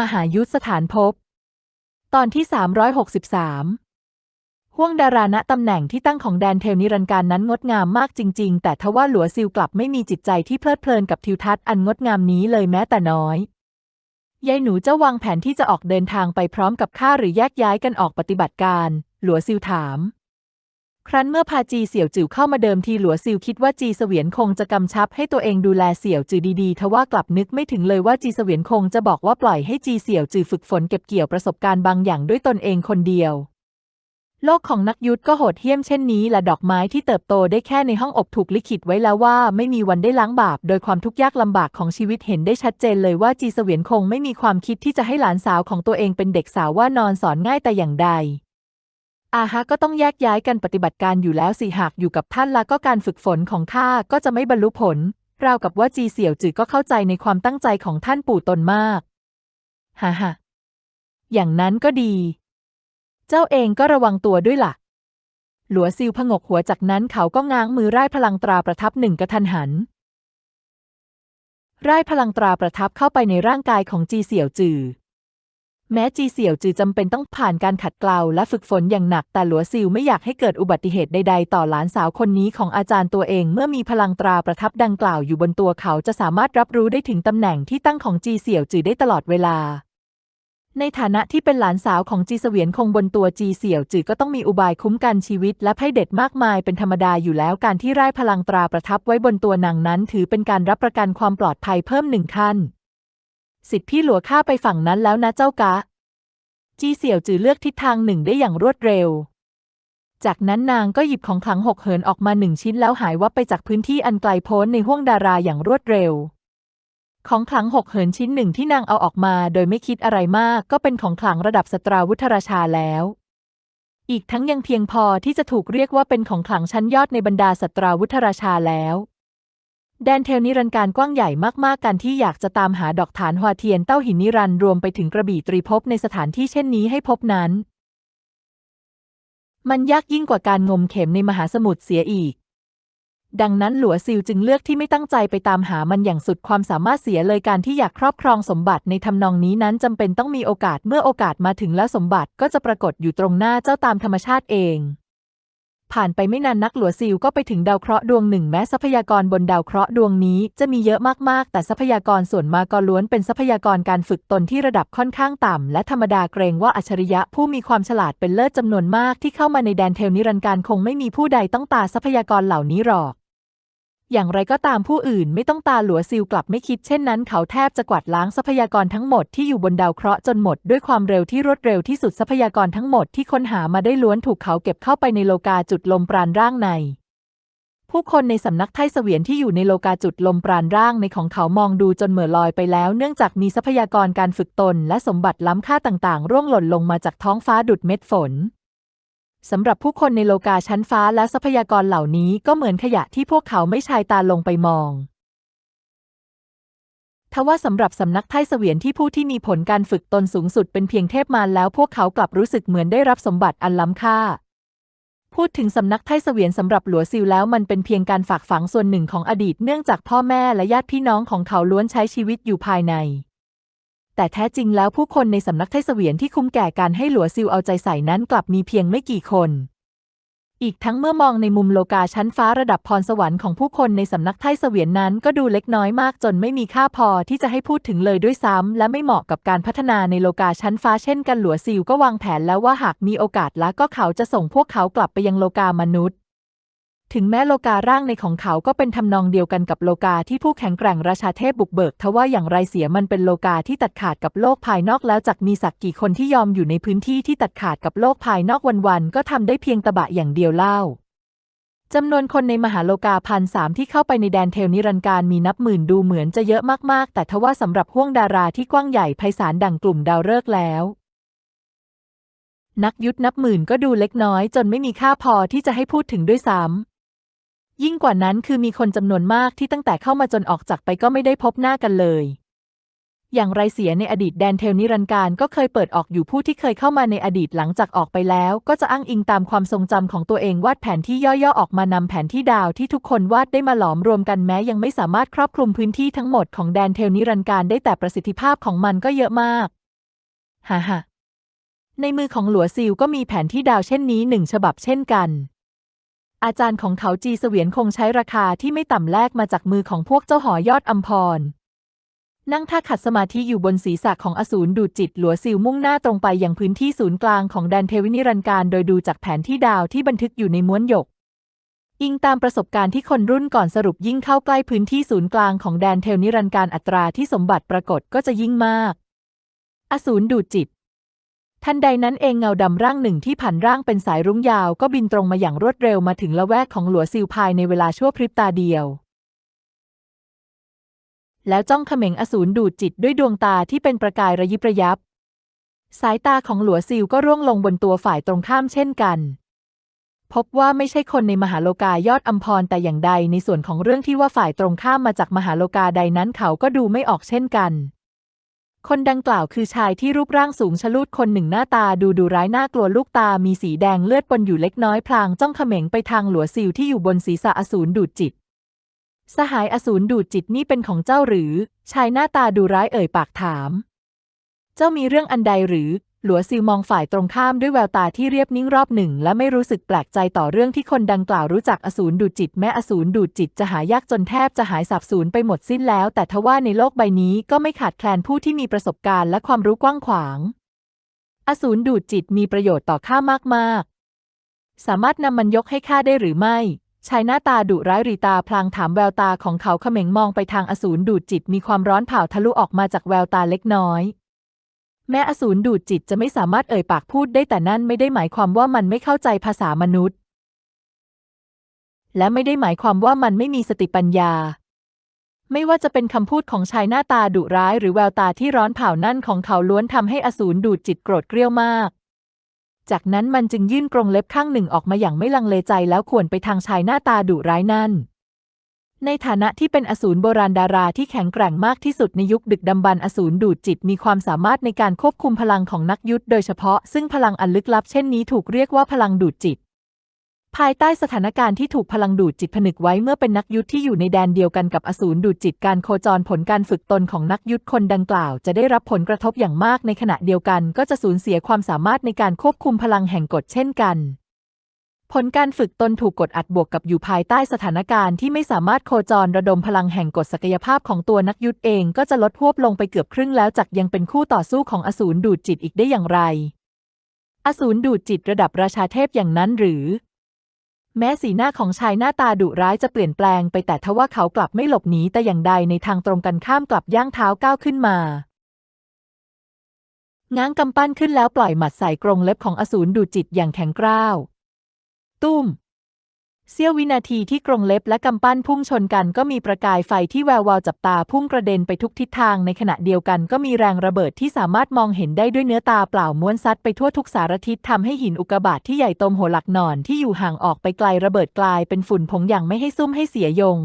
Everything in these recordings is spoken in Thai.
มหายุทธสถานภพ ตอนที่ 363 ห่วงดาราณตำแหน่งที่ตั้งของแดนเทลนิรันการนั้นงดงามมากจริง ๆ แต่ทว่าหลัวซิลกลับไม่มีจิตใจที่เพลิดเพลินกับทิวทัศน์อันงดงามนี้เลยแม้แต่น้อยยายหนูจะวางแผนที่จะออกเดินทางไปพร้อมกับข้าหรือแยกย้ายกันออกปฏิบัติการ หลัวซิลถาม ครั้นเมื่อพาจีเสี่ยวจื่อเข้ามาเดิมทีหลัวซิลคิดว่าจีเสวียนคงจะกำชับให้ตัวเองดูแลเสี่ยวจื่อดีๆทว่ากลับนึกไม่ถึงเลยว่าจีเสวียนคงจะบอกว่าปล่อยให้จีเสี่ยวจื่อฝึกฝนเก็บเกี่ยวประสบการณ์บางอย่างด้วยตนเองคนเดียว โลกของนักยุทธก็โหดเหี้ยมเช่นนี้และดอกไม้ที่เติบโตได้แค่ในห้องอบถูกลิขิตไว้แล้วว่าไม่มีวันได้ล้างบาป โดยความทุกข์ยากลำบากของชีวิตเห็นได้ชัดเจนเลยว่าจีเสวียนคงไม่มีความคิดที่จะให้หลานสาวของตัวเองเป็นเด็กสาวว่านอนสอนง่ายแต่อย่างใด อาฮะก็ต้องแยกย้ายกันปฏิบัติการอยู่แล้วสิหากอยู่กับท่านละก็การฝึกฝนของข้าก็จะไม่บรรลุผล ราวกับว่าจีเสี่ยวจือก็เข้าใจในความตั้งใจของท่านปู่ตนมากฮ่าฮ่าอย่างนั้นก็ดี เจ้าเองก็ระวังตัวด้วยล่ะ หลัวซิวผงกหัวจากนั้นเขาก็ง้างมือไร่ายพลังตราประทับหนึ่งกระทันหัน ไร่ายพลังตราประทับเข้าไปในร่างกายของจีเสี่ยวจือ แม้จีเสี่ยวจือจำเป็นต้องผ่านการขัดเกลาและฝึกฝนอย่างหนักแต่หลัวซิวไม่อยากให้เกิดอุบัติเหตุใดๆ ต่อหลานสาวคนนี้ของอาจารย์ตัวเอง เมื่อมีพลังตราประทับดังกล่าวอยู่บนตัวเขาจะสามารถรับรู้ได้ถึงตำแหน่งที่ตั้งของจีเสี่ยวจือได้ตลอดเวลา ในฐานะที่เป็นหลานสาวของจีเสวียนคงบนตัวจีเสี่ยวจือก็ต้องมีอุบายคุ้มกันชีวิต และไพ่เด็ดมากมายเป็นธรรมดาอยู่แล้วการที่ไร่ายพลังตราประทับไว้บนตัวนางนั้น ถือเป็นการรับประกันความปลอดภัยเพิ่มหนึ่งขั้น สิทธิพี่หลัวข้าไปฝั่งนั้นแล้วนะเจ้ากะ จีเสี่ยวจือเลือกทิศทางหนึ่งได้อย่างรวดเร็ว จากนั้นนางก็หยิบของขลังหกเหินออกมาหนึ่งชิ้นแล้วหายวับไปจากพื้นที่อันไกลโพ้นในห้วงดาราอย่างรวดเร็ว ของขลังหกเหินชิ้นหนึ่งที่นางเอาออกมาโดยไม่คิดอะไรมากก็เป็นของขลังระดับสตราวุธราชาแล้ว อีกทั้งยังเพียงพอที่จะถูกเรียกว่าเป็นของขลังชั้นยอดในบรรดาสตราวุธราชาแล้ว แดนเทลนิรันการกว้างใหญ่มากๆกันที่อยากจะตามหาดอกฐานฮวเทียนเต้าหินนิรันดร์รวมไปถึงกระบี่ตรีภพในสถานที่เช่นนี้ให้พบนั้น มันยากยิ่งกว่าการงมเข็มในมหาสมุทรเสียอีก ดังนั้นหลัวซิลจึงเลือกที่ไม่ตั้งใจไปตามหามันอย่างสุดความสามารถเสียเลยการที่อยากครอบครองสมบัติในทำนองนี้นั้นจำเป็นต้องมีโอกาสเมื่อโอกาสมาถึงแล้วสมบัติก็จะปรากฏอยู่ตรงหน้าเจ้าตามธรรมชาติเอง ผ่านไปไม่นานนักหลัวซิลก็ไปถึงดาวเคราะห์ดวงหนึ่งแม้ทรัพยากรบนดาวเคราะห์ดวงนี้จะมีเยอะมากๆ แต่ทรัพยากรส่วนมากก็ล้วนเป็นทรัพยากรการฝึกตนที่ระดับค่อนข้างต่ำ และธรรมดาเกรงว่าอัจฉริยะผู้มีความฉลาดเป็นเลิศจำนวนมากที่เข้ามาในแดนเทลนิรันดร์การคงไม่มีผู้ใดต้องตาทรัพยากรเหล่านี้หรอก อย่างไรก็ตามผู้อื่นไม่ต้องตาหลัวซิลกลับไม่คิดเช่นนั้นเขาแทบจะกวาดล้างทรัพยากรทั้งหมดที่อยู่บนดาวเคราะห์จนหมดด้วยความเร็วที่รวดเร็วที่สุดทรัพยากรทั้งหมดที่ค้นหามาได้ล้วนถูกเขาเก็บเข้าไปในโลกาจุดลมปราณร่างใน ผู้คนในสำนักไทเสวียนที่อยู่ในโลกาจุดลมปราณร่างในของเขามองดูจนเหม่อลอยไปแล้ว เนื่องจากมีทรัพยากรการฝึกตน และสมบัติล้ำค่าต่างๆ ร่วงหล่นลงมาจากท้องฟ้าดุดเม็ดฝน สำหรับผู้คนในโลกาชั้นฟ้าและทรัพยากรเหล่านี้ก็เหมือนขยะที่พวกเขาไม่ชายตาลงไปมองทว่าสำหรับสำนักไทเสวียนที่ผู้ที่มีผลการฝึกตนสูงสุดเป็นเพียงเทพมารแล้วพวกเขากลับรู้สึกเหมือนได้รับสมบัติอันล้ำค่า พูดถึงสำนักไทเสวียนสำหรับหลัวซิลแล้วมันเป็นเพียงการฝากฝังส่วนหนึ่งของอดีตเนื่องจากพ่อแม่และญาติพี่น้องของเขาล้วนใช้ชีวิตอยู่ภายใน แต่แท้จริงแล้วผู้คนในสำนักไทเสวียนที่คุ้มแก่การให้หลัวซิลเอาใจใส่นั้นกลับมีเพียงไม่กี่คน อีกทั้งเมื่อมองในมุมโลกาชั้นฟ้าระดับพรสวรรค์ของผู้คนในสำนักไทเสวียนนั้นก็ดูเล็กน้อยมากจนไม่มีค่าพอที่จะให้พูดถึงเลยด้วยซ้ำและไม่เหมาะกับการพัฒนาในโลกาชั้นฟ้าเช่นกันหลัวซิลก็วางแผนแล้วว่าหากมีโอกาสแล้วก็เขาจะส่งพวกเขากลับไปยังโลกามนุษย์ ถึงแม้โลการ่างในของเขาก็เป็นทำนองเดียวกันกับโลกาที่ผู้แข็งแกร่งราชาเทพบุกเบิกทว่าอย่างไรเสียมันเป็นโลกาที่ตัดขาดกับโลกภายนอกแล้วจักมีสักกี่คนที่ยอมอยู่ในพื้นที่ที่ตัดขาดกับโลกภายนอกวันๆก็ทำได้เพียงตะบะอย่างเดียวเล่าจำนวนคนในมหาโลกาพันสามที่เข้าไปในแดนเทลนิรันดร์การมีนับหมื่นดูเหมือนจะเยอะมากๆ แต่ทว่าสำหรับห้วงดาราที่กว้างใหญ่ไพศาลดังกลุ่มดาวฤกษ์แล้ว นักยุทธนับหมื่นก็ดูเล็กน้อย จนไม่มีค่าพอที่จะให้พูดถึงด้วยซ้ำ ยิ่งกว่านั้นคือมีคนจำนวนมากที่ตั้งแต่เข้ามาจนออกจากไปก็ไม่ได้พบหน้ากันเลย อย่างไรเสียในอดีตแดนเทลนิรันดร์การก็เคยเปิดออกอยู่ผู้ที่เคยเข้ามาในอดีตหลังจากออกไปแล้ว ก็จะอ้างอิงตามความทรงจำของตัวเองวาดแผนที่ย่อๆออกมานำแผนที่ดาวที่ทุกคนวาดได้มาหลอมรวมกันแม้ยังไม่สามารถครอบคลุมพื้นที่ทั้งหมดของแดนเทลนิรันดร์การได้แต่ประสิทธิภาพของมันก็เยอะมากฮ่าฮ่าในมือของหลัวซิลก็มีแผนที่ดาวเช่นนี้หนึ่งฉบับเช่นกัน อาจารย์ของเขาจีเสวียนคงใช้ราคาที่ไม่ต่ำแลกมาจากมือของพวกเจ้าหอยอดอัมพร นั่งท่าขัดสมาธิอยู่บนศีรษะของอสูรดูดจิตหลัวซิลมุ่งหน้าตรงไปยังพื้นที่ศูนย์กลางของแดนเทวินิรันการโดยดูจากแผนที่ดาวที่บันทึกอยู่ในม้วนหยก อิงตามประสบการณ์ที่คนรุ่นก่อนสรุปยิ่งเข้าใกล้พื้นที่ศูนย์กลางของแดนเทวนิรันการอัตราที่สมบัติปรากฏก็จะยิ่งมาก อสูรดูดจิต ทันใดนั้นเองเงาดำร่างหนึ่งที่ผันร่างเป็นสายรุ้งยาวก็บินตรงมาอย่างรวดเร็วมาถึงละแวกของหลัวซิลภายในเวลาชั่วพริบตาเดียว แล้วจ้องเขม็งอสูรดูดจิตด้วยดวงตาที่เป็นประกายระยิบระยับ สายตาของหลัวซิลก็ร่วงลงบนตัวฝ่ายตรงข้ามเช่นกัน พบว่าไม่ใช่คนในมหาโลกายอดอัมพรแต่อย่างใดในส่วนของเรื่องที่ว่าฝ่ายตรงข้ามมาจากมหาโลกาใดนั้นเขาก็ดูไม่ออกเช่นกัน คนดังกล่าวคือชายที่รูปร่างสูงชะลูดคนหนึ่งหน้าตาดูดูร้ายน่ากลัวลูกตามีสีแดงเลือดปนอยู่เล็กน้อยพลางจ้องเขม็งไปทางหลัวซิลที่อยู่บนศีรษะอสูรดูดจิต สหายอสูรดูดจิตนี่เป็นของเจ้าหรือ ชายหน้าตาดูร้ายเอ่ยปากถาม เจ้ามีเรื่องอันใดหรือ หลัวซิลมองฝ่ายตรงข้ามด้วยแววตาที่เรียบนิ่งรอบหนึ่ง และไม่รู้สึกแปลกใจต่อเรื่องที่คนดังกล่าวรู้จักอสูรดูดจิต แม้อสูรดูดจิตจะหายากจนแทบจะหายสาบสูญไปหมดสิ้นแล้ว แต่ทว่าในโลกใบนี้ก็ไม่ขาดแคลนผู้ที่มีประสบการณ์และความรู้กว้างขวาง อสูรดูดจิตมีประโยชน์ต่อข้ามากๆสามารถนำมันยกให้ข้าได้หรือไม่ชายหน้าตาดุร้ายรีตาพลางถามแววตาของเขาเขม็งมองไปทางอสูรดูดจิตมีความร้อนเผาทะลุออกมาจากแววตาเล็กน้อย แม้อสูรดูดจิตจะไม่สามารถเอ่ยปากพูดได้แต่นั่นไม่ได้หมายความว่ามันไม่เข้าใจภาษามนุษย์ และไม่ได้หมายความว่ามันไม่มีสติปัญญา ไม่ว่าจะเป็นคำพูดของชายหน้าตาดุร้ายหรือแววตาที่ร้อนเผานั่นของเขาล้วนทำให้อสูรดูดจิตโกรธเกรี้ยวมากจากนั้นมันจึงยื่นกรงเล็บข้างหนึ่งออกมาอย่างไม่ลังเลใจแล้วข่วนไปทางชายหน้าตาดุร้ายนั่น ในฐานะที่เป็นอสูรโบราณดาราที่แข็งแกร่งมากที่สุดในยุคดึกดำบรรพ์อสูรดูดจิตมีความสามารถในการควบคุมพลังของนักยุทธโดยเฉพาะซึ่งพลังอันลึกลับเช่นนี้ถูกเรียกว่าพลังดูดจิต ภายใต้สถานการณ์ที่ถูกพลังดูดจิตผนึกไว้เมื่อเป็นนักยุทธที่อยู่ในแดนเดียวกันกับอสูรดูดจิตการโคจรผลการฝึกตนของนักยุทธคนดังกล่าว จะได้รับผลกระทบอย่างมากในขณะเดียวกัน ก็จะสูญเสียความสามารถในการควบคุมพลังแห่งกฎเช่นกัน ผลการฝึกตนถูกกดอัดบวกกับอยู่ภายใต้สถานการณ์ที่ไม่สามารถโคจรระดมพลังแห่งกฎศักยภาพของตัวนักยุทธเองก็จะลดหวบลงไปเกือบครึ่งแล้วจักยังเป็นคู่ต่อสู้ของอสูรดูดจิตอีกได้อย่างไร อสูรดูดจิตระดับราชาเทพอย่างนั้นหรือ แม้สีหน้าของชายหน้าตาดุร้ายจะเปลี่ยนแปลงไปแต่ทว่าเขากลับไม่หลบหนีแต่อย่างใดในทางตรงกันข้ามกลับย่างเท้าก้าวขึ้นมาง้างกำปั้นขึ้นแล้วปล่อยหมัดใส่กรงเล็บของอสูรดูดจิตอย่างแข็งกร้าว ตุ้ม เสี้ยววินาทีที่กรงเล็บและกำปั้นพุ่งชนกันก็มีประกายไฟที่แวววาวจับตาพุ่งกระเด็นไปทุกทิศทางในขณะเดียวกันก็มีแรงระเบิดที่สามารถมองเห็นได้ด้วยเนื้อตาเปล่าม้วนซัดไปทั่วทุกสารทิศทำให้หินอุกกาบาตที่ใหญ่โตมโหหลักนอนที่อยู่ห่างออกไปไกลระเบิดกลายเป็นฝุ่นผงอย่างไม่ให้ซุ่มให้เสียยง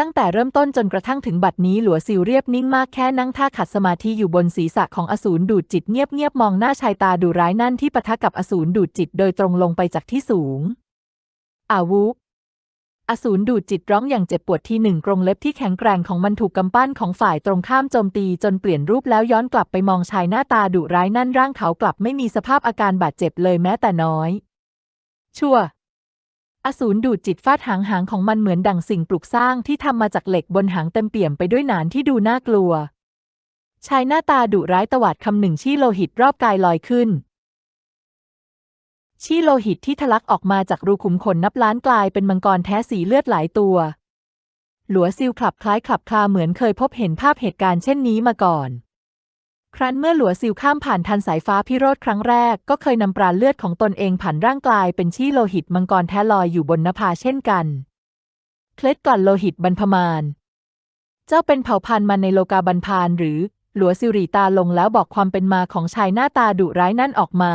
ตั้งแต่เริ่มต้นจนกระทั่งถึงบัดนี้หลัวซิวเรียบนิ่งมากแค่นั่งท่าขัดสมาธิอยู่บนศีรษะของอสูรดูดจิตเงียบๆมองหน้าชายตาดูร้ายนั่นที่ปะทะกับอสูรดูดจิตโดยตรงลงไปจากที่สูง อาวุธอสูรดูดจิตร้องอย่างเจ็บปวดทีหนึ่งกรงเล็บที่แข็งแกร่งของมันถูกกำปั้นของฝ่ายตรงข้ามโจมตีจนเปลี่ยนรูปแล้วย้อนกลับไปมองชายหน้าตาดุร้ายนั่นร่างเขากลับไม่มีสภาพอาการบาดเจ็บเลยแม้แต่น้อย ชั่ว อสูรดูดจิตฟาดหางหางของมันเหมือนดั่งสิ่งปลูกสร้างที่ทำมาจากเหล็กบนหางเต็มเปี่ยมไปด้วยหนานที่ดูน่ากลัว ชายหน้าตาดุร้ายตวาดคำหนึ่งชี้โลหิตรอบกายลอยขึ้น ชี้โลหิตที่ทะลักออกมาจากรูขุมขนนับล้านกลายเป็นมังกรแท้สีเลือดหลายตัว หลัวซิลคลับคล้ายคลับคลาเหมือนเคยพบเห็นภาพเหตุการณ์เช่นนี้มาก่อน ครั้นเมื่อหลัวซิลข้ามผ่านทันสายฟ้าพิโรธครั้งแรก ก็เคยนำปราณเลือดของตนเองผ่านร่างกายเป็นชี้โลหิตมังกรแท้ลอยอยู่บนนภาเช่นกัน เคล็ดกลั่นโลหิตบรรพมาน เจ้าเป็นเผ่าพันธุ์มันในโลกาบันพานหรือ หลัวซิลรีตาลงแล้วบอกความเป็นมาของชายหน้าตาดุร้ายนั่นออกมา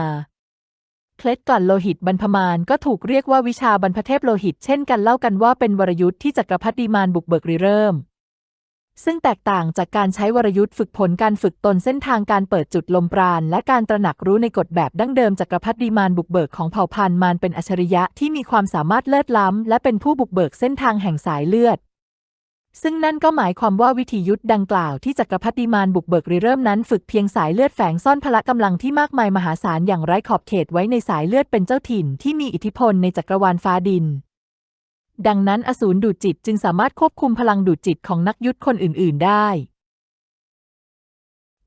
เคล็ดกลั่นโลหิตบรรพมานก็ถูกเรียกว่าวิชาบรรพเทพโลหิตเช่นกันเล่ากันว่าเป็นวรยุทธ์ที่จักรพรรดิมานบุกเบิกริเริ่ม ซึ่งแตกต่างจากการใช้วรยุทธ์ฝึกผลการฝึกตนเส้นทางการเปิดจุดลมปราณ และการตระหนักรู้ในกฎแบบดั้งเดิมจักรพรรดิมานบุกเบิกของเผ่าพันธุ์มารเป็นอัจฉริยะที่มีความสามารถเลิศล้ำ และเป็นผู้บุกเบิกเส้นทางแห่งสายเลือด ซึ่งนั่นก็หมายความว่าวิธียุทธดังกล่าวที่จักรพรรดิมานบุกเบิกริเริ่มนั้นฝึกเพียงสายเลือดแฝงซ่อนพละกำลังที่มากมายมหาศาลอย่างไร้ขอบเขตไว้ในสายเลือดเป็นเจ้าถิ่นที่มีอิทธิพลในจักรวาลฟ้าดิน ดังนั้นอสูรดูดจิตจึงสามารถควบคุมพลังดูดจิตของนักยุทธคนอื่น ๆ ได้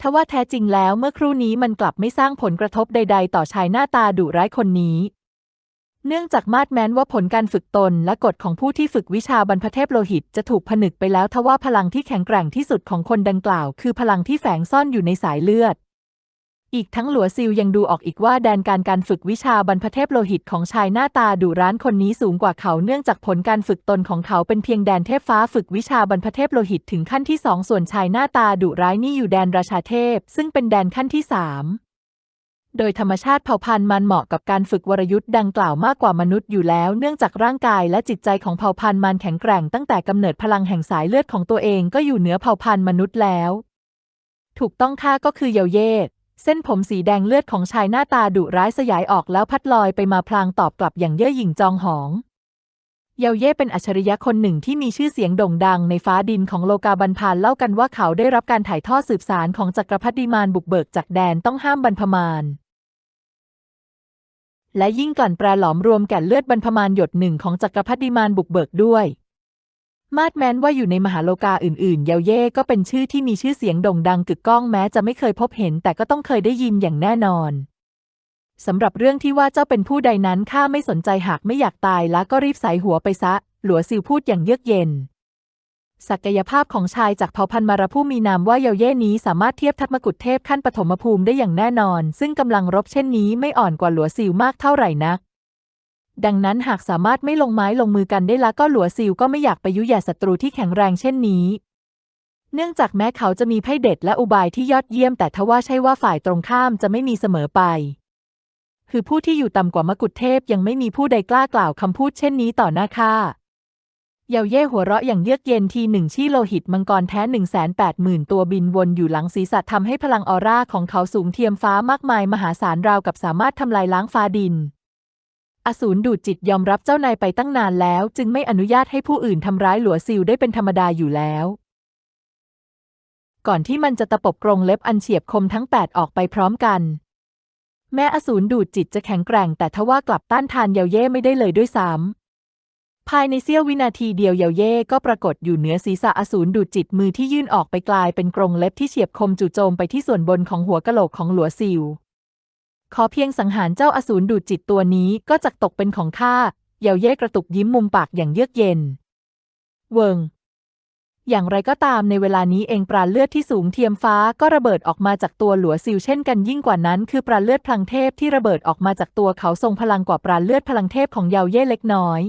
ทว่าแท้จริงแล้วเมื่อครู่นี้มันกลับไม่สร้างผลกระทบใด ๆ ต่อชายหน้าตาดุร้ายคนนี้ เนื่องจากมาดแม้นว่าผลการฝึกตนและกฎของผู้ที่ฝึกวิชาบรรพเทพโลหิตจะถูกผนึกไปแล้วทว่าพลังที่แข็งแกร่งที่สุดของคนดังกล่าว คือพลังที่แฝงซ่อนอยู่ในสายเลือด อีกทั้งหลัวซิลยังดูออกอีกว่าแดนการการฝึกวิชาบรรพเทพโลหิตของชายหน้าตาดุร้านคนนี้สูงกว่าเขาเนื่องจากผลการฝึกตนของเขาเป็นเพียงแดนเทพฟ้าฝึกวิชาบรรพเทพโลหิตถึงขั้นที่สองส่วนชายหน้าตาดุร้ายนี่อยู่แดนราชาเทพ ซึ่งเป็นแดนขั้นที่สามโดยธรรมชาติเผ่าพันธุ์มันเหมาะกับการฝึกวรยุทธ์ดังกล่าวมากกว่ามนุษย์อยู่แล้วเนื่องจากร่างกายและจิตใจของเผ่าพันธุ์มันแข็งแกร่งตั้งแต่กำเนิดพลังแห่งสายเลือดของตัวเองก็อยู่เหนือเผ่าพันธุ์มนุษย์แล้ว ถูกต้องค่าก็คือเยาเย่ เส้นผมสีแดงเลือดของชายหน้าตาดุร้ายสยายออกแล้วพัดลอยไปมาพลางตอบกลับอย่างเย่อหยิ่งจองหอง เยาเย่เป็นอัจฉริยะคนหนึ่งที่มีชื่อเสียงโด่งดังในฟ้าดินของโลกาบันพานเล่ากันว่าเขาได้รับการถ่ายทอดสืบสารของจักรพรรดิมานบุกเบิกจากแดนต้องห้ามบรรพมานและยิ่งกลั่นแปรหลอมรวมแก่เลือดบรรพมานหยดหนึ่งของจักรพรรดิมานบุกเบิกด้วย มาดแม้นว่าอยู่ในมหาโลกาอื่นๆ เยาเย่ก็เป็นชื่อที่มีชื่อเสียงโด่งดังกึกก้องแม้จะไม่เคยพบเห็น แต่ก็ต้องเคยได้ยินอย่างแน่นอนสำหรับเรื่องที่ว่าเจ้าเป็นผู้ใดนั้นข้าไม่สนใจหากไม่อยากตายแล้วก็รีบใส่หัวไปซะ หลัวซิวพูดอย่างเยือกเย็น ศักยภาพของชายจากเผ่าพันธุ์มาราผู้มีนามว่าเยาเย่นี้สามารถเทียบทัพมกุฎเทพขั้นปฐมภูมิได้อย่างแน่นอน ซึ่งกำลังรบเช่นนี้ไม่อ่อนกว่าหลัวซิวมากเท่าไหร่นัก ดังนั้นหากสามารถไม่ลงไม้ลงมือกันได้ละก็หลัวซิลก็ไม่อยากไปยุแย่ศัตรูที่แข็งแรงเช่นนี้ เนื่องจากแม้เขาจะมีไพ่เด็ดและอุบายที่ยอดเยี่ยม แต่ทว่าใช่ว่าฝ่ายตรงข้ามจะไม่มีเสมอไป คือผู้ที่อยู่ต่ำกว่ามกุฎเทพยังไม่มีผู้ใดกล้ากล่าวคำพูดเช่นนี้ต่อหน้าข้าเยาเย่หัวเราะอย่างเยือกเย็นทีหนึ่งชี่โลหิตมังกรแท้หนึ่งแสนแปดหมื่นตัวบินวนอยู่หลังศีรษะทำให้พลังออร่าของเขาสูงเทียมฟ้ามากมายมหาศาลราวกับสามารถทำลายล้างฟ้าดิน อสูรดูดจิตยอมรับเจ้านายไปตั้งนานแล้ว จึงไม่อนุญาตให้ผู้อื่นทำร้ายหลัวซิลได้เป็นธรรมดาอยู่แล้ว ก่อนที่มันจะตะปบกรงเล็บอันเฉียบคมทั้งแปดออกไปพร้อมกัน แม้อสูรดูดจิตจะแข็งแกร่ง แต่ทว่ากลับต้านทานเยาเย่ไม่ได้เลยด้วยซ้ำภายในเสี้ยววินาทีเดียวเยาเย่ก็ปรากฏอยู่เหนือศีรษะอสูรดูดจิตมือที่ยื่นออกไปกลายเป็นกรงเล็บที่เฉียบคมจู่โจมไปที่ส่วนบนของหัวกะโหลกของหลัวซิล ขอเพียงสังหารเจ้าอสูรดูดจิตตัวนี้ก็จะตกเป็นของข้าเยาเย่กระตุกยิ้มมุมปากอย่างเยือกเย็น เวิง อย่างไรก็ตามในเวลานี้เองปราเลือดที่สูงเทียมฟ้าก็ระเบิดออกมาจากตัวหลัวซิลเช่นกันยิ่งกว่านั้น คือปราเลือดพลังเทพที่ระเบิดออกมาจากตัวเขาทรงพลังกว่าปราเลือดพลังเทพของเยาเย่เล็กน้อย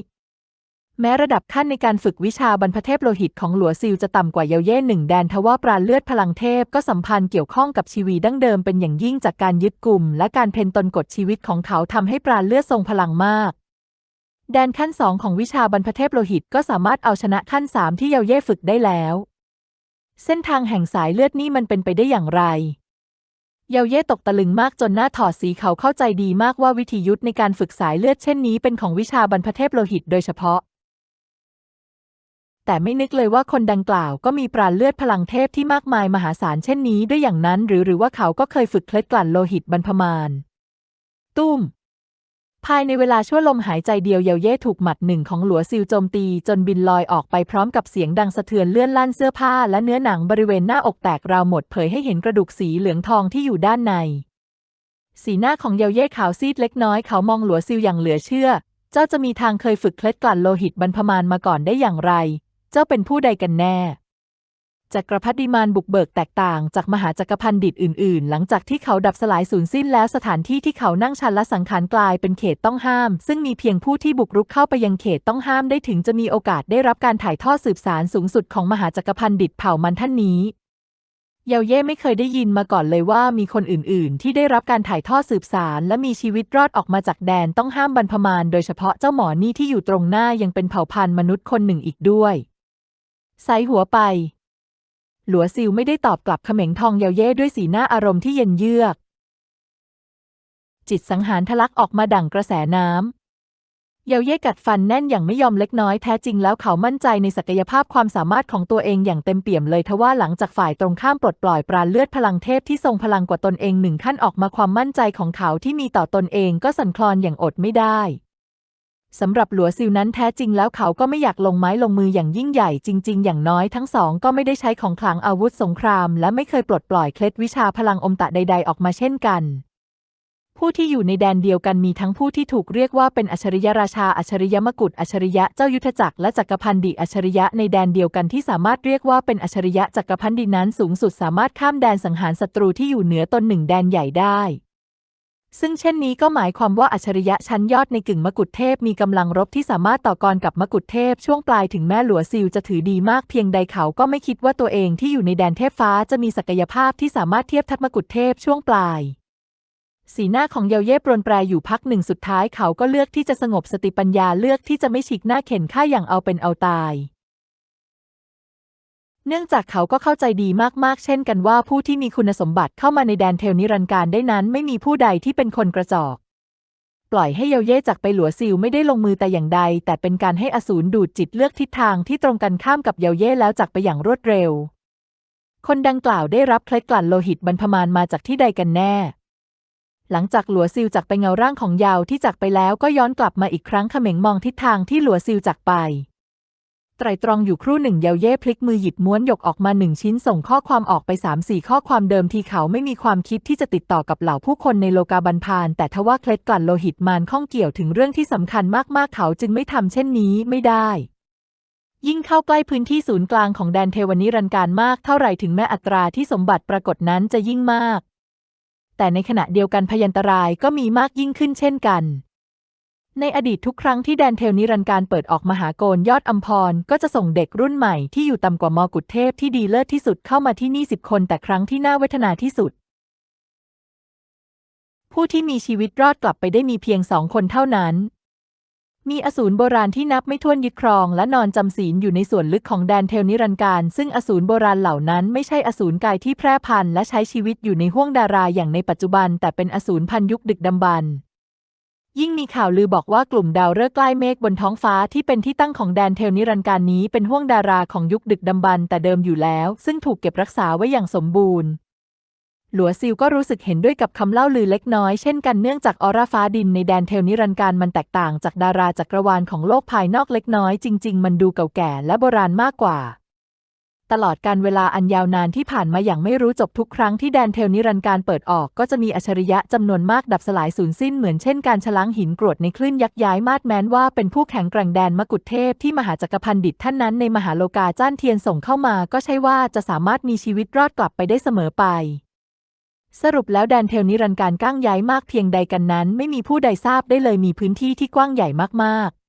แม้ระดับขั้นในการฝึกวิชาบรรพเทพโลหิตของหลัวซิลจะต่ำกว่าเยาเย่หนึ่งแดนทว่าปราณเลือดพลังเทพก็สัมพันธ์เกี่ยวข้องกับชีวีดั้งเดิมเป็นอย่างยิ่งจากการยึดกลุ่ม และการเพนตนกฎชีวิตของเขาทำให้ปราณเลือดทรงพลังมาก แดนขั้นสองของวิชาบรรพเทพโลหิตก็สามารถเอาชนะขั้นสามที่เยาเย่ฝึกได้แล้ว เส้นทางแห่งสายเลือดนี่มันเป็นไปได้อย่างไรเยาเย่ตกตะลึงมากจนหน้าถอดสีเขาเข้าใจดีมากว่าวิธียุทธในการฝึกสายเลือดเช่นนี้เป็นของวิชาบรรพเทพโลหิตโดยเฉพาะ แต่ไม่นึกเลยว่าคนดังกล่าวก็มีปราณเลือดพลังเทพที่มากมายมหาศาลเช่นนี้ด้วยอย่างนั้น หรือหรือว่าเขาก็เคยฝึกเคล็ดกลั่นโลหิตบรรพมานตุ้ม ภายในเวลาชั่วลมหายใจเดียวเยาเย่ถูกหมัดหนึ่งของหลัวซิลโจมตี จนบินลอยออกไปพร้อมกับเสียงดังสะเทือนเลื่อนลั่นเสื้อผ้า และเนื้อหนังบริเวณหน้าอกแตกราวหมดเผยให้เห็นกระดูกสีเหลืองทองที่อยู่ด้านใน สีหน้าของเยาเย่ขาวซีดเล็กน้อยเขามองหลัวซิลอย่างเหลือเชื่อ เจ้าจะมีทางเคยฝึกเคล็ดกลั่นโลหิตบรรพมานมาก่อนได้อย่างไร จ้าเป็นผู้ใดกันแน่จักรพรรดิมานบุกเบิกแตกต่างจากมหาจักรพันดิตอื่น ๆ หลังจากที่เขาดับสลายสูญสิ้นแล้วสถานที่ที่เขานั่งชันและสังขารกลายเป็นเขตต้องห้าม ซึ่งมีเพียงผู้ที่บุกรุกเข้าไปยังเขตต้องห้ามได้ถึงจะมีโอกาสได้รับการถ่ายทอดสืบสารสูงสุดของมหาจักรพันดิตเผ่ามันท่านนี้เยาเย่ไม่เคยได้ยินมาก่อนเลยว่ามีคนอื่น ๆ ที่ได้รับการถ่ายทอดสืบสารและมีชีวิตรอดออกมาจากแดนต้องห้ามบรรพมานโดยเฉพาะเจ้าหมอนี่ที่อยู่ตรงหน้ายังเป็นเผ่าพันธุ์มนุษย์คนหนึ่งอีกด้วย ไซหัวไป หลัวซิลไม่ได้ตอบกลับเขม็งทองเยาเย่ด้วยสีหน้าอารมณ์ที่เย็นเยือก จิตสังหารทะลักออกมาดั่งกระแสน้เยาเย่กัดฟันแน่นอย่างไม่ยอมเล็กน้อยแท้จริงแล้วเขามั่นใจในศักยภาพความสามารถของตัวเองอย่างเต็มเปี่ยมเลยทว่าหลังจากฝ่ายตรงข้ามปลดปล่อยปราเลือดพลังเทพที่ทรงพลังกว่าตนเองหนึ่งขั้นออกมาความมั่นใจของเขาที่มีต่อตนเองก็สั่นคลอนอย่างอดไม่ได้ สำหรับหลัวซิวนั้นแท้จริงแล้วเขาก็ไม่อยากลงไม้ลงมืออย่างยิ่งใหญ่จริง ๆ อย่างน้อยทั้งสองก็ไม่ได้ใช้ของขลังอาวุธสงคราม และไม่เคยปลดปล่อยเคล็ดวิชาพลังอมตะใด ๆ ออกมาเช่นกัน ผู้ที่อยู่ในแดนเดียวกันมีทั้งผู้ที่ถูกเรียกว่าเป็นอัจฉริยราชาอัจฉริยมกุฎอัจฉริยะเจ้ายุทธจักรและจักรพันดิอัจฉริยะในแดนเดียวกันที่สามารถเรียกว่าเป็นอัจฉริยะจักรพันดินั้นสูงสุดสามารถข้ามแดนสังหารศัตรูที่อยู่เหนือตนหนึ่งแดนใหญ่ได้ ซึ่งเช่นนี้ก็หมายความว่าอัจฉริยะชั้นยอดในกึ่งมกุฎเทพมีกำลังรบที่สามารถต่อกรกับมกุฎเทพช่วงปลายถึงแม้หลัวซิลจะถือดีมากเพียงใดเขาก็ไม่คิดว่าตัวเองที่อยู่ในแดนเทพฟ้าจะมีศักยภาพที่สามารถเทียบทัดมกุฎเทพช่วงปลาย สีหน้าของเยาเย่ปรนแปรอยู่พักหนึ่งสุดท้ายเขาก็เลือกที่จะสงบสติปัญญาเลือกที่จะไม่ฉีกหน้าเข็นฆ่าอย่างเอาเป็นเอาตาย เนื่องจากเขาก็เข้าใจดีมากๆ เช่นกันว่าผู้ที่มีคุณสมบัติเข้ามาในแดนเทลนิรันดร์การได้นั้นไม่มีผู้ใดที่เป็นคนกระจอก ปล่อยให้เยาเย่จากไปหลัวซิลไม่ได้ลงมือแต่อย่างใด แต่เป็นการให้อสูรดูดจิตเลือกทิศทางที่ตรงกันข้ามกับเยาเย่แล้วจากไปอย่างรวดเร็ว คนดังกล่าวได้รับเคล็ดกลั่นโลหิตบรรพมานมาจากที่ใดกันแน่ หลังจากหลัวซิลจากไปเงาร่างของยาวที่จากไปแล้วก็ย้อนกลับมาอีกครั้งเขม็งมองทิศทางที่หลัวซิลจากไป ไตรตรองอยู่ครู่หนึ่งเยาเย่พลิกมือหยิบม้วนหยกออกมาหนึ่งชิ้นส่งข้อความออกไปสามสี่ข้อความเดิมทีเขาไม่มีความคิดที่จะติดต่อกับเหล่าผู้คนในโลกาบันพาน แต่ทว่าเคล็ดกลั่นโลหิตมานข้องเกี่ยวถึงเรื่องที่สำคัญมากๆเขาจึงไม่ทำเช่นนี้ไม่ได้ ยิ่งเข้าใกล้พื้นที่ศูนย์กลางของแดนเทวนิรันดร์การมากเท่าไหร่ถึงแม้อัตราที่สมบัติปรากฏนั้นจะยิ่งมาก แต่ในขณะเดียวกันพยันตรายก็มีมากยิ่งขึ้นเช่นกัน ในอดีตทุกครั้งที่แดนเทลนิรันการเปิดออกมหาโกลยอดอัมพร ก็จะส่งเด็กรุ่นใหม่ที่อยู่ต่ำกว่ามอกุฎเทพที่ดีเลิศที่สุดเข้ามาที่นี่สิบคนแต่ครั้งที่น่าเวทนาที่สุด ผู้ที่มีชีวิตรอดกลับไปได้มีเพียงสองคนเท่านั้น มีอสูรโบราณที่นับไม่ถ้วนยึดครอง และนอนจำศีลอยู่ในส่วนลึกของแดนเทลนิรันการ ซึ่งอสูรโบราณเหล่านั้นไม่ใช่อสูรกายที่แพร่พันธุ์และใช้ชีวิตอยู่ในห้วงดาราอย่างในปัจจุบัน แต่เป็นอสูรพันยุคดึกดำบรรพ์ ยิ่งมีข่าวลือบอกว่ากลุ่มดาวฤกษ์ใกล้เมฆบนท้องฟ้าที่เป็นที่ตั้งของแดนเทลนิรันดร์การนี้เป็นห้วงดาราของยุคดึกดำบรรพ์แต่เดิมอยู่แล้ว ซึ่งถูกเก็บรักษาไว้อย่างสมบูรณ์ หลัวซิลก็รู้สึกเห็นด้วยกับคำเล่าลือเล็กน้อยเช่นกันเนื่องจากออร่าฟ้าดินในแดนเทลนิรันดร์การมันแตกต่างจากดาราจักรวาลของโลกภายนอกเล็กน้อยจริง ๆ มันดูเก่าแก่และโบราณมากกว่า ตลอดการเวลาอันยาวนานที่ผ่านมาอย่างไม่รู้จบทุกครั้งที่แดนเทลนิรันการเปิดออกก็จะมีอัจฉริยะจำนวนมากดับสลายสูญสิ้นเหมือนเช่นการฉล้างหินกรวดในคลื่นยักษ์ย้ายมาดแม้นว่าเป็นผู้แข็งแกร่งแดนมกุฎเทพที่มหาจักรพันดิตท่านนั้นในมหาโลกาจ้านเทียนส่งเข้ามาก็ใช่ว่าจะสามารถมีชีวิตรอดกลับไปได้เสมอไป สรุปแล้วแดนเทลนิรันการก้างย้ายมากเพียงใดกันนั้น ไม่มีผู้ใดทราบได้เลยมีพื้นที่ที่กว้างใหญ่มากๆ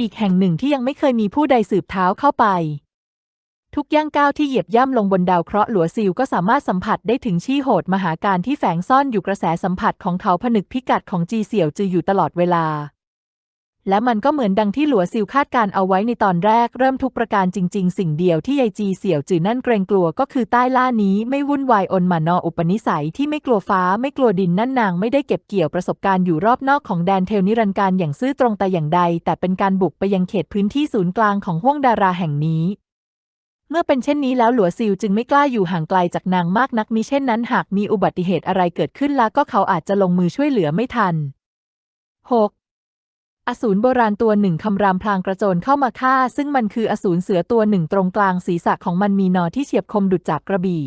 อีกแห่งหนึ่งที่ยังไม่เคยมีผู้ใดสืบเท้าเข้าไป ทุกย่างก้าวที่เหยียบย่ำลงบนดาวเคราะห์หลัวซิลก็สามารถสัมผัสได้ถึงชี่โหดมหาการที่แฝงซ่อนอยู่กระแสสัมผัสของเขาผนึกพิกัดของจีเสี่ยวจืออยู่ตลอดเวลา และมันก็เหมือนดังที่หลัวซิลคาดการเอาไว้ในตอนแรกเริ่มทุกประการจริง ๆ สิ่งเดียวที่ยายจีเสี่ยวจือนั่นเกรงกลัวก็คือใต้ล่านี้ไม่วุ่นวายอนมานออุปนิสัยที่ไม่กลัวฟ้าไม่กลัวดินนั่นนางไม่ได้เก็บเกี่ยวประสบการณ์อยู่รอบนอกของแดนเทลนิรันดร์การอย่างซื่อตรงแต่อย่างใด แต่เป็นการบุกไปยังเขตพื้นที่ศูนย์กลางของห้วงดาราแห่งนี้ เมื่อเป็นเช่นนี้แล้วหลัวซิลจึงไม่กล้าอยู่ห่างไกลจากนางมากนักมิเช่นนั้นหากมีอุบัติเหตุอะไรเกิดขึ้นแล้วก็เขาอาจจะลงมือช่วยเหลือไม่ทัน 6. อสูรโบราณตัวหนึ่งคำรามพลางกระโจนเข้ามาฆ่า ซึ่งมันคืออสูรเสือตัวหนึ่งตรงกลางศีรษะของมันมีนอที่เฉียบคมดุจจับกระบี่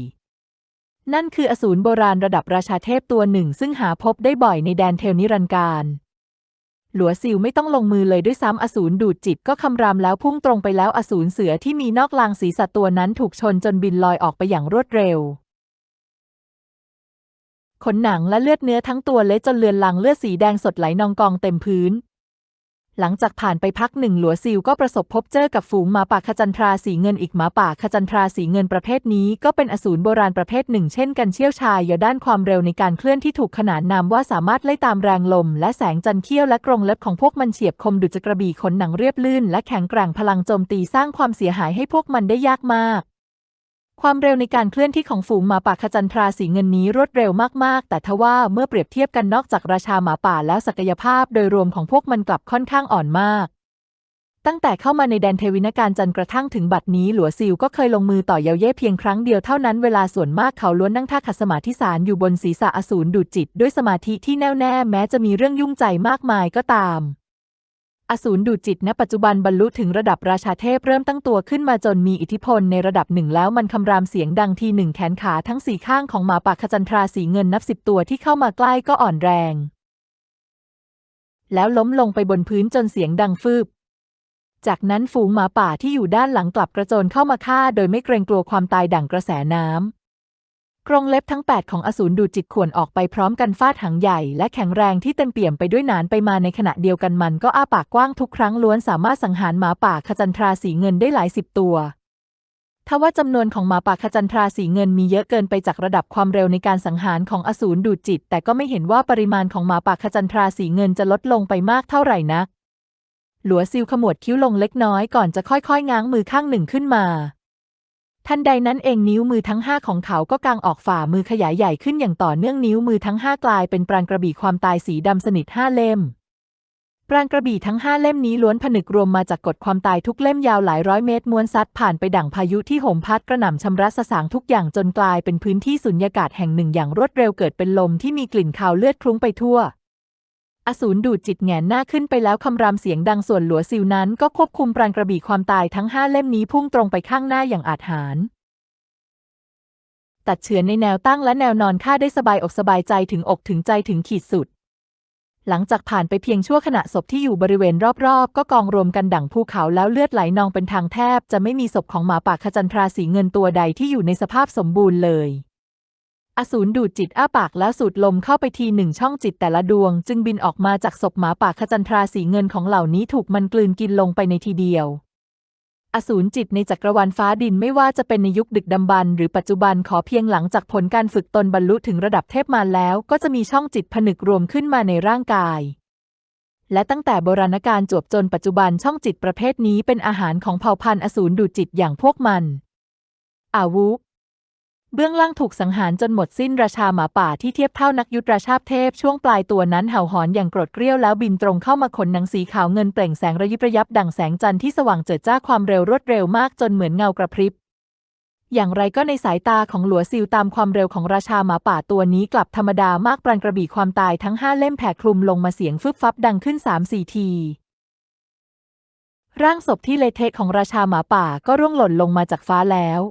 นั่นคืออสูรโบราณระดับราชาเทพตัวหนึ่งซึ่งหาพบได้บ่อยในแดนเทลนิรันดร์การ หลัวซิวไม่ต้องลงมือเลยด้วยซ้ำอสูรดูดจิตก็คำรามแล้วพุ่งตรงไปแล้วอสูรเสือที่มีนอกลางศีรษะตัวนั้นถูกชนจนบินลอยออกไปอย่างรวดเร็ว ขนหนังและเลือดเนื้อทั้งตัวเละจนเลือนลางเลือดสีแดงสดไหลนองกองเต็มพื้น หลังจากผ่านไปพักหนึ่งหลัวซิลก็ประสบพบเจอกับฝูงหมาป่าขจันทราสีเงินอีกหมาป่าขจันทราสีเงินประเภทนี้ก็เป็นอสูรโบราณประเภทหนึ่งเช่นกันเชี่ยวชาญยด้านความเร็วในการเคลื่อนที่ถูกขนานนามว่าสามารถไล่ตามแรงลม และแสงจันทร์เขี้ยวและกรงเล็บของพวกมันเฉียบคมดุจกระบี่ขนหนังเรียบลื่น และแข็งแกร่งพลังโจมตีสร้างความเสียหายให้พวกมันได้ยากมาก ความเร็วในการเคลื่อนที่ของฝูงหมาป่าขจันทราสีเงินนี้รวดเร็วมาก ๆ แต่ทว่าเมื่อเปรียบเทียบกันนอกจากราชาหมาป่าแล้วศักยภาพโดยรวมของพวกมันกลับค่อนข้างอ่อนมาก ตั้งแต่เข้ามาในแดนเทวินการจนกระทั่งถึงบัดนี้หลัวซิลก็เคยลงมือต่อเยาเย่เพียงครั้งเดียวเท่านั้นเวลาส่วนมากเขาล้วนนั่งท่าขัดสมาธิสารอยู่บนศีรษะอสูรดูดจิต ด้วยสมาธิที่แน่วแน่แม้จะมีเรื่องยุ่งใจมากมายก็ตาม อสูรดูดจิตณปัจจุบันบรรลุถึงระดับราชาเทพเริ่มตั้งตัวขึ้นมาจนมีอิทธิพลในระดับหนึ่งแล้วมันคำรามเสียงดังทีหนึ่งแขนขาทั้งสี่ข้างของหมาป่าขจันทราสีเงินนับสิบตัวที่เข้ามาใกล้ก็อ่อนแรง แล้วล้มลงไปบนพื้นจนเสียงดังฟืบ จากนั้นฝูงหมาป่าที่อยู่ด้านหลังกลับกระโจนเข้ามาฆ่า โดยไม่เกรงกลัวความตายดั่งกระแสน้ำ กรงเล็บทั้ง 8 ของอสูรดูจิตข่วนออกไปพร้อมกันฟาดหางใหญ่และแข็งแรงที่เต็มเปี่ยมไปด้วยหนานไปมาในขณะเดียวกันมันก็อ้าปากกว้างทุกครั้งล้วนสามารถสังหารหมาป่าขจันทราสีเงินได้หลายสิบตัวทว่าจำนวนของหมาป่าขจันทราสีเงินมีเยอะเกินไปจากระดับความเร็วในการสังหารของอสูรดูจิต แต่ก็ไม่เห็นว่าปริมาณของหมาป่าขจันทราสีเงินจะลดลงไปมากเท่าไหร่นัก หลัวซิลขมวดคิ้วลงเล็กน้อยก่อนจะค่อยๆ ง้างมือข้างหนึ่งขึ้นมา ทันใดนั้นเองนิ้วมือทั้งห้าของเขาก็กางออกฝ่ามือขยายใหญ่ขึ้นอย่างต่อเนื่องนิ้วมือทั้งห้ากลายเป็นปรางกระบี่ความตายสีดำสนิทห้าเล่ม ปรางกระบี่ทั้งห้าเล่มนี้ล้วนผนึกรวมมาจากกฎความตายทุกเล่มยาวหลายร้อยเมตรม้วนซัดผ่านไปดั่งพายุที่โหมพัดกระหน่ำชำระสสางทุกอย่างจนกลายเป็นพื้นที่สุญญากาศแห่งหนึ่งอย่างรวดเร็วเกิดเป็นลมที่มีกลิ่นคาวเลือดคลุ้งไปทั่ว อสูรดูดจิตแงนหน้าขึ้นไปแล้วคำรามเสียงดังส่วนหลัวซิลนั้นก็ควบคุมปรางกระบี่ความตายทั้งห้าเล่มนี้พุ่งตรงไปข้างหน้าอย่างอาจหาญตัดเฉือนในแนวตั้งและแนวนอนฆ่าได้สบายอกสบายใจถึงอกถึงใจถึงขีดสุด หลังจากผ่านไปเพียงชั่วขณะศพที่อยู่บริเวณรอบๆ ก็กองรวมกันดั่งภูเขาแล้วเลือดไหลนองเป็นทางแทบ จะไม่มีศพของหมาป่าขจันทราสีเงินตัวใดที่อยู่ในสภาพสมบูรณ์เลย อสูรดูดจิตอ้าปากแล้วสูดลมเข้าไปทีหนึ่งช่องจิตแต่ละดวง จึงบินออกมาจากศพหมาป่าขจันทราสีเงินของเหล่านี้ถูกมันกลืนกินลงไปในทีเดียว อสูรจิตในจักรวาลฟ้าดินไม่ว่าจะเป็นในยุคดึกดำบรรพ์หรือปัจจุบันขอเพียงหลังจากผลการฝึกตนบรรลุถึงระดับเทพมาแล้ว ก็จะมีช่องจิตผนึกรวมขึ้นมาในร่างกาย และตั้งแต่โบราณกาลจวบจนปัจจุบันช่องจิตประเภทนี้เป็นอาหารของเผ่าพันธุ์อสูรดูดจิตอย่างพวกมันอาวุ เบื้องล่างถูกสังหารจนหมดสิ้นราชาหมาป่าที่เทียบเท่านักยุทธราชาเทพช่วงปลายตัวนั้นเห่าหอนอย่างโกรธเกรี้ยวแล้วบินตรงเข้ามาขนหนังสีขาวเงินเปล่งแสงระยิบระยับดั่งแสงจันทร์ที่สว่างเจิดจ้าความเร็วรวดเร็วมากจนเหมือนเงากระพริบ อย่างไรก็ในสายตาของหลัวซิลตามความเร็วของราชาหมาป่าตัวนี้กลับธรรมดามากปรานกระบี่ความตายทั้งห้าเล่มแผ่คลุมลงมาเสียงฟึบฟับดังขึ้นสามสี่ทีร่างศพที่เละเทะของราชาหมาป่าก็ร่วงหล่นลงมาจากฟ้าแล้ว